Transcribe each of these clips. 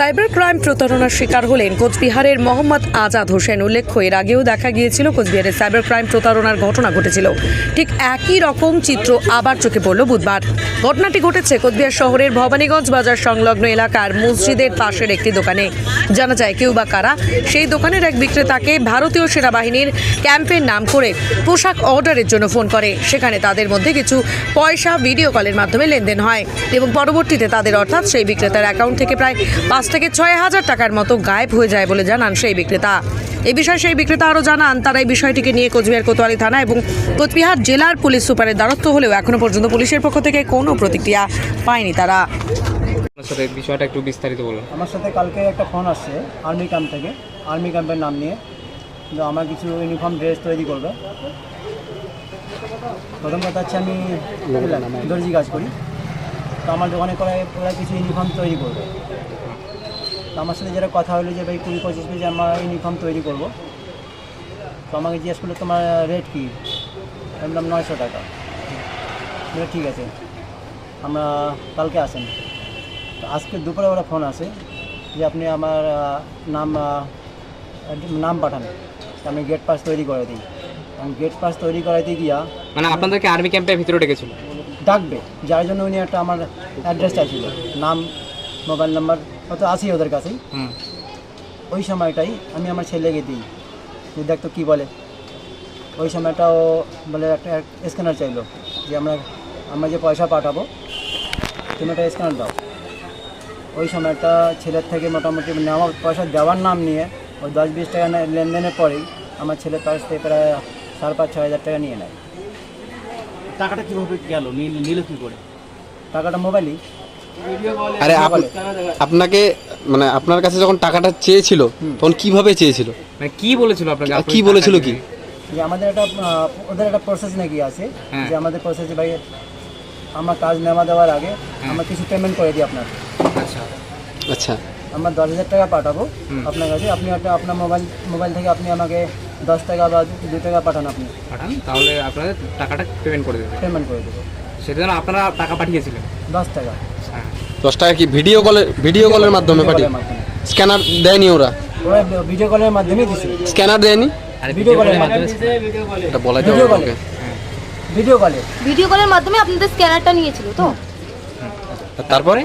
Cyber crime প্রতারণার শিকার হলেন কোচবিহারের মোহাম্মদ আজাদ হোসেন। উল্লেখ্য এর আগেও দেখা গিয়েছিল কোচবিহারের সাইবার ক্রাইম প্রতারণার ঘটনা ঘটেছিল। ঠিক একই রকম চিত্র আবার চোখে পড়ল বুধবার। ঘটনাটি ঘটেছে কোচবিহার শহরের ভবানীগঞ্জ বাজার সংলগ্ন এলাকার মসজিদের পাশের একটি দোকানে। জানা যায় কেউ বা কারা সেই দোকানের এক বিক্রেতাকে ভারতীয় সেনাবাহিনীর ক্যাম্পের নাম করে পোশাক অর্ডারের জন্য ফোন করে। সেখানে তাদের মধ্যে কিছু পয়সা ভিডিও কলের মাধ্যমে লেনদেন হয় এবং পরবর্তীতে তাদের অর্থাৎ সেই বিক্রেতার অ্যাকাউন্ট থেকে প্রায় পাঁচ থেকে ছয় হাজার টাকার মতো গায়েব হয়ে যায় বলে জানান সেই বিক্রেতা। এই বিষয়ে সেই বিক্রেতা আরও জানান তারা এই বিষয়টিকে নিয়ে কোচবিহার কোতোয়ালি থানা এবং কোচবিহার জেলার পুলিশ সুপারের দ্বারস্থ হলেও এখনও পর্যন্ত পুলিশের পক্ষ থেকে কোনো প্রতিক্রিয়া পায়নি তারা। আপনার সাথে বিষয়টা একটু বিস্তারিত বলুন। আমার সাথে কালকে একটা ফোন আসছে আর্মি ক্যাম্প থেকে। আর্মি ক্যাম্পের নাম নিয়ে। কিন্তু আমার কিছু ইউনিফর্ম ড্রেস তৈরি করবে। প্রথম কথা হচ্ছে আমি দর্জি কাজ করি। তো আমার দোকানে করে ওরা কিছু ইউনিফর্ম তৈরি করবে। তো আমার সাথে যেটা কথা হলো যে ভাই কুড়ি পঁচিশ পিস আমার ইউনিফর্ম তৈরি করব। তো আমাকে জিজ্ঞেস করল তোমার রেট কী? আমি বললাম নয়শো টাকা। ঠিক আছে আমরা কালকে আসেন। তো আজকে দুপুরে ওরা ফোন আসে যে আপনি আমার নাম নাম পাঠান। আমি গেট পাস তৈরি করে দিই। আমি গেট পাস তৈরি করাইতে গিয়া মানে আপনাদেরকে আর্মি ক্যাম্পের ভিতরে ডেকেছিল? ডাকবে। যার জন্য উনি একটা আমার অ্যাড্রেস চাইছিল। নাম মোবাইল নাম্বার অত আসি ওদের কাছেই। ওই সময়টাই আমি আমার ছেলেকে দিই। যে দেখ তো কী বলে। ওই সময়টা ও বলে একটা স্ক্যানার চাইলো যে আমরা আমরা যে পয়সা পাঠাবো তুমি একটা স্ক্যানার দাও। ওই সময়টা ছেলের থেকে মোটামুটি মানে আমার পয়সা দেওয়ার নাম নিয়ে ওই দশ বিশ টাকা লেনদেনের পরেই আমার ছেলের পাশ থেকে প্রায় সাড়ে পাঁচ ছয় হাজার টাকা নিয়ে নেয়। টাকাটা কীভাবে গেল? নিল কি করে? টাকাটা মোবাইলই আরে আপ- আপনাকে মানে আপনার কাছে যখন টাকাটা চেয়েছিল তখন কীভাবে চেয়েছিল? মানে কি বলেছিল আপনাকে কি বলেছিল কি? যে আমাদের একটা ওদের একটা প্রসেস নাকি আছে? হ্যাঁ। যে আমাদের প্রসেসে ভাই আমার কাজ নেওয়া দেওয়ার আগে আমরা কিছু পেমেন্ট করে দিই আপনার। আচ্ছা। আচ্ছা। আমরা দশ হাজার টাকা পাঠাবো আপনার কাছে। আপনি একটা আপনার মোবাইল মোবাইল থেকে আপনি আমাকে দশ টাকা বা দু টাকা পাঠান আপনি। পাঠান তাহলে আপনাদের টাকাটা পেমেন্ট করে দেবে। পেমেন্ট করে দেবো। সেটা আপনারা টাকা পাঠিয়েছিলেন? দশ টাকা। হ্যাঁ দশ টাকা কি ভিডিও কলের ভিডিও কলের মাধ্যমে পাঠিয়ে? কলের স্ক্যানার দেয়নি ওরা? ওরা ভিডিও কলের মাধ্যমেই দিছে। স্ক্যানার দেয়নি? আর ভিডিও কলের মাধ্যমে এটা বলা ভিডিও যাবে কলে ওকে ভিডিও কলে ভিডিও কলের মাধ্যমে আপনাদের স্ক্যানারটা নিয়েছিল তো? তারপরে?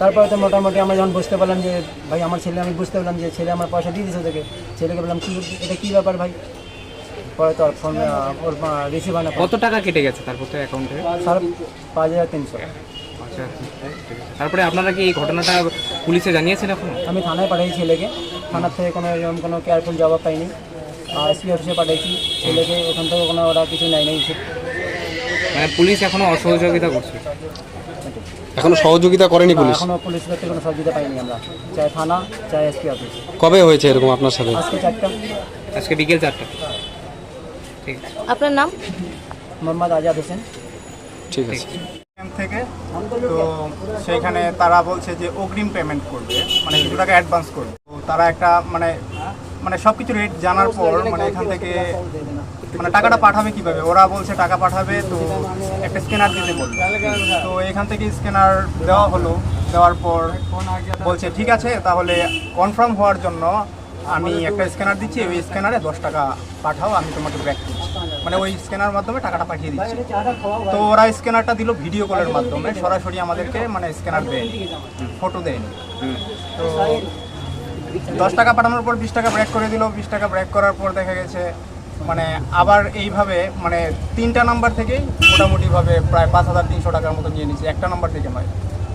তারপরে তো মোটামুটি আমরা যখন বুঝতে পারলাম যে ভাই আমার ছেলে আমি বুঝতে পারলাম যে ছেলে আমার পয়সা দিয়ে দিয়েছে ওদেরকে। ছেলেকে বললাম কি এটা কী ব্যাপার ভাই? পরে তো আর ফোন ওর রিসিভ হয় না। কত টাকা কেটে গেছে তারপর তো অ্যাকাউন্টে পাঁচ হাজার তিনশো। আচ্ছা তারপরে আপনারা কি এই ঘটনাটা পুলিশে জানিয়েছেন এখন? আমি থানায় পাঠাইছি ছেলেকে। থানার থেকে কোনো এরকম কোনো কেয়ারফুল জবাব পাইনি। আর এসপি অফিসে পাঠাইছি ছেলেকে। ওখান থেকে কোনো ওরা কিছু নেয় নাই। মানে পুলিশ এখনও অসহযোগিতা করছে? এখনও সহযোগিতা করেনি পুলিশ? এখনও পুলিশের থেকে কোনো সহযোগিতা পাইনি আমরা। চাই থানা চাই এসপি অফিস কবে হয়েছে এরকম আপনার সাথে? আজকে চারটা। আজকে বিকেল চারটা। ঠিক আছে। আপনার নাম? মোহাম্মদ আজাদ হোসেন। ঠিক আছে। থেকে, তো সেইখানে তারা বলছে যে অগ্রিম পেমেন্ট করবে মানে কিছু টাকা অ্যাডভান্স করবে। তো তারা একটা মানে মানে সব কিছু রেট জানার পর মানে এখান থেকে মানে টাকাটা পাঠাবে কীভাবে? ওরা বলছে টাকা পাঠাবে, তো একটা স্ক্যানার দিতে বলবে। তো এখান থেকে স্ক্যানার দেওয়া হলো, দেওয়ার পর বলছে, ঠিক আছে, তাহলে কনফার্ম হওয়ার জন্য আমি একটা স্ক্যানার দিচ্ছি ওই স্ক্যানারে দশ টাকা পাঠাও আমি তোমাকে ব্যাক করছি। মানে ওই স্ক্যানার মাধ্যমে টাকাটা পাঠিয়ে দিচ্ছি। তো ওরা স্ক্যানারটা দিল ভিডিও কলের মাধ্যমে সরাসরি আমাদেরকে মানে স্ক্যানার দেয়নি ফটো দেয়নি। তো দশ টাকা পাঠানোর পর বিশ টাকা ব্রেক করে দিল বিশ টাকা ব্রেক করার পর দেখা গেছে মানে আবার এইভাবে মানে তিনটা নাম্বার থেকেই মোটামুটিভাবে প্রায় পাঁচ হাজার তিনশো টাকার মতো নিয়ে নিচ্ছে একটা নাম্বার থেকে নয়।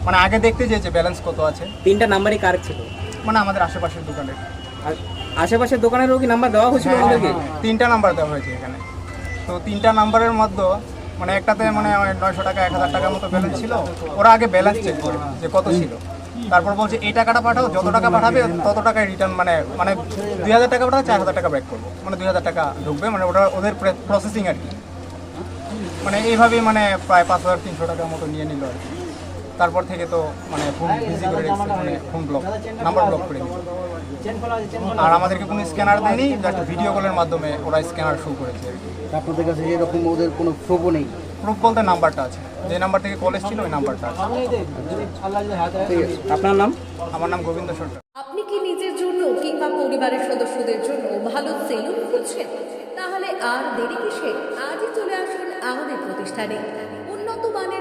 মানে আগে দেখতে চেয়েছে ব্যালেন্স কত আছে। তিনটা নাম্বারই কার ছিল? মানে আমাদের আশেপাশের দোকানের। আশেপাশের দোকানেরও কি নাম্বার দেওয়া হয়েছিল হ্যাঁ, আমাদেরকে হ্যাঁ, তিনটা নাম্বার দেওয়া হয়েছে এখানে। তো তিনটা নাম্বারের মধ্যে মানে একটাতে মানে নয়শো টাকা এক হাজার টাকার মতো ব্যালেন্স ছিল। ওরা আগে ব্যালেন্স চেক করে যে কত ছিল। তারপর বলছে এই টাকাটা পাঠাও যত টাকা পাঠাবে তত টাকায় রিটার্ন মানে মানে দুই হাজার টাকা পাঠাও চার হাজার টাকা ব্যাক করব। মানে দুই হাজার টাকা ঢুকবে মানে ওটা ওদের প্রসেসিং আর কি। মানে এইভাবেই মানে প্রায় পাঁচ হাজার তিনশো টাকার মতো নিয়ে নিল আর কি। তারপর থেকে তো মানে ফোন বিজি করে রেখেছে মানে ফোন ব্লক নাম্বার ব্লক করে দিল আর আমাদেরকে কোনো স্ক্যানার দেয়নি জাস্ট ভিডিও কলের মাধ্যমে ওরা স্ক্যানার শো করেছে। আপনাদের কাছে এরকম ওদের কোনো প্রুফও নেই? প্রুফ বলতে নাম্বারটা আছে। যে নাম্বার থেকে কল এসেছিল ওই নাম্বারটা আছে। আপনার নাম? আমার নাম গোবিন্দ সরকার। আপনি কি নিজের জন্য কিংবা পরিবারের সদস্যদের জন্য ভালো সেলুন খুঁজছেন? তাহলে আর দেরি কিসে? আজই চলে আসুন আমাদের প্রতিষ্ঠানে। উন্নত মানের